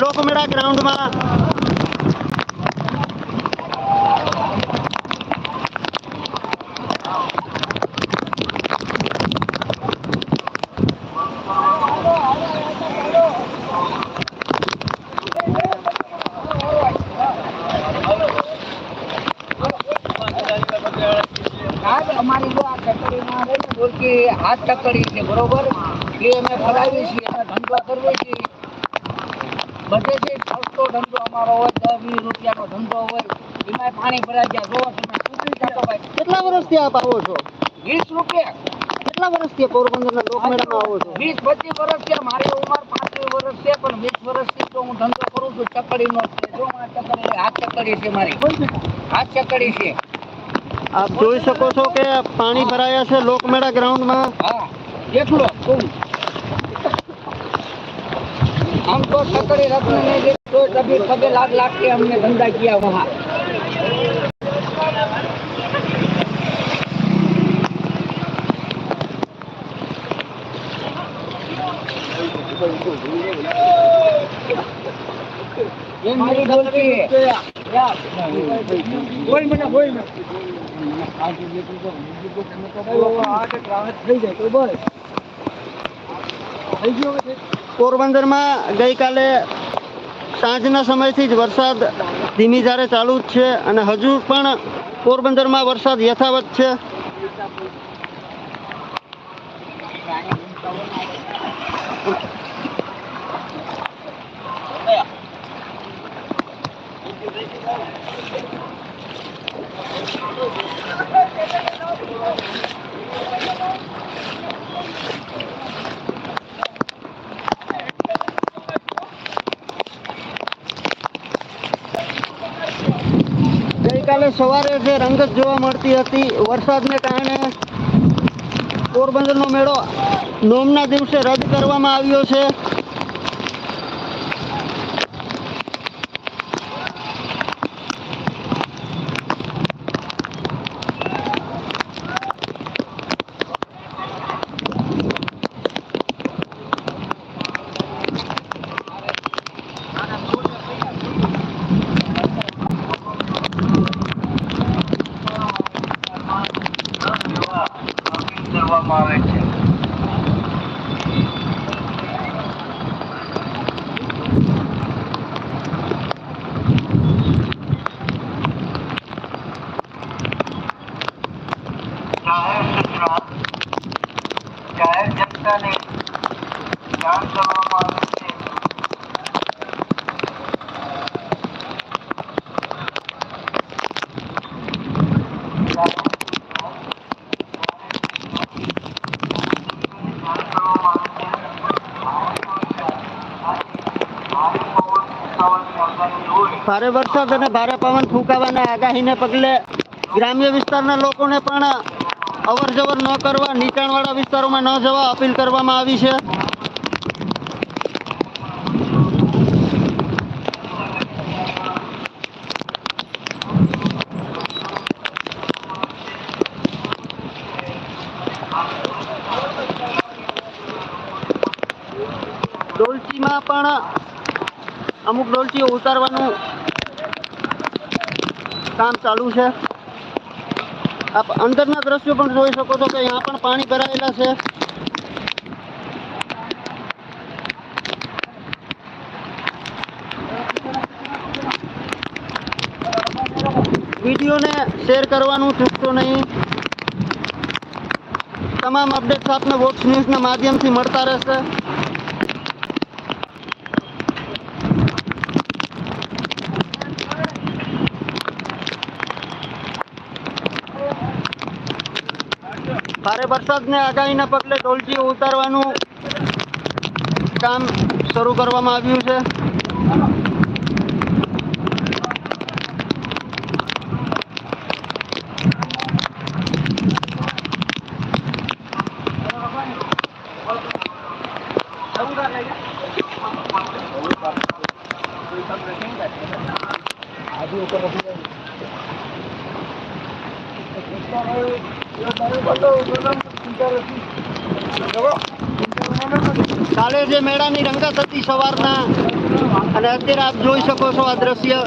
લોકમેળા ગ્રાઉન્ડમાં અમારી જો આ ચકડીમાં રહી ને, બોલકી હાથ ચકડી છે, બરોબર? એ અમે ફરાવીએ છીએ, અમે ધંધો કરવો છીએ બધેથી સસ્તો ધંધો અમારો હોય દસ વીસ રૂપિયાનો ધંધો હોય એમાં પાણી ભરાઈ ગયા જોવો તમે તૂટી જતો ભાઈ કેટલા વર્ષથી આપ આવો છો? વીસ રૂપિયા. કેટલા વર્ષથી પોરબંદરના લોકમેળામાં આવો છો? વીસ પચીસ વર્ષ છે મારી ઉંમર પાંત્રીસ વર્ષ છે પણ વીસ વર્ષથી તો હું ધંધો કરું છું ચકડીનો છે જો ચકડી હાથ ચકડી છે મારી. હાથ ચકડી છે. આપ જોઈ શકો છો કે પાણી ભરાયા છે લોકમેળા ગ્રાઉન્ડમાં. હા કેટલો ફૂલ આમ તો સકડી રત્ન ને જે તો કભી પગે લાગ લાગ के हमने धंधा किया वहाँ ये मेरी गलती है बोल મને બોલ મને પોરબંદરમાં ગઈકાલે સાંજના સમયથી જ વરસાદ ધીમી ધારે ચાલુ જ છે અને હજુ પણ પોરબંદરમાં વરસાદ યથાવત છે. ગઈકાલે સવારે જે રંગત જોવા મળતી હતી, વરસાદને કારણે પોરબંદરનો મેળો નોમના દિવસે રદ કરવામાં આવ્યો છે. કરવામાં આવે છે. જાહેર સૂચના જાણ કરવામાં આવે છે ભારે વરસાદ અને ભારે પવન ફૂંકાવાના આગાહીને પગલે ગ્રામ્ય વિસ્તારના લોકોને પણ અવર જવર ન કરવા, નીચાણવાળા વિસ્તારોમાં ન જવા અપીલ કરવામાં આવી છે. ડોલચીમાં પણ અમુક ડોલચીઓ ઉતારવાનું કામ ચાલુ છે. આપ અંદરના દ્રશ્યો પણ જોઈ શકો છો કે અહીંયા પણ પાણી ભરાયેલા છે. વિડીયોને શેર કરવાનું ચૂકતો નહીં. તમામ અપડેટ્સ આપને વોક્સ ન્યૂઝના માધ્યમથી મળતા રહેશે. ભારે વરસાદને આગાહીના પગલે ઢોલકી ઉતારવાનું કામ શરૂ કરવામાં આવ્યું છે. કાલે જે મેળાની રંગત હતી સવારના અને અત્યારે આપ જોઈ શકો છો આ દ્રશ્ય.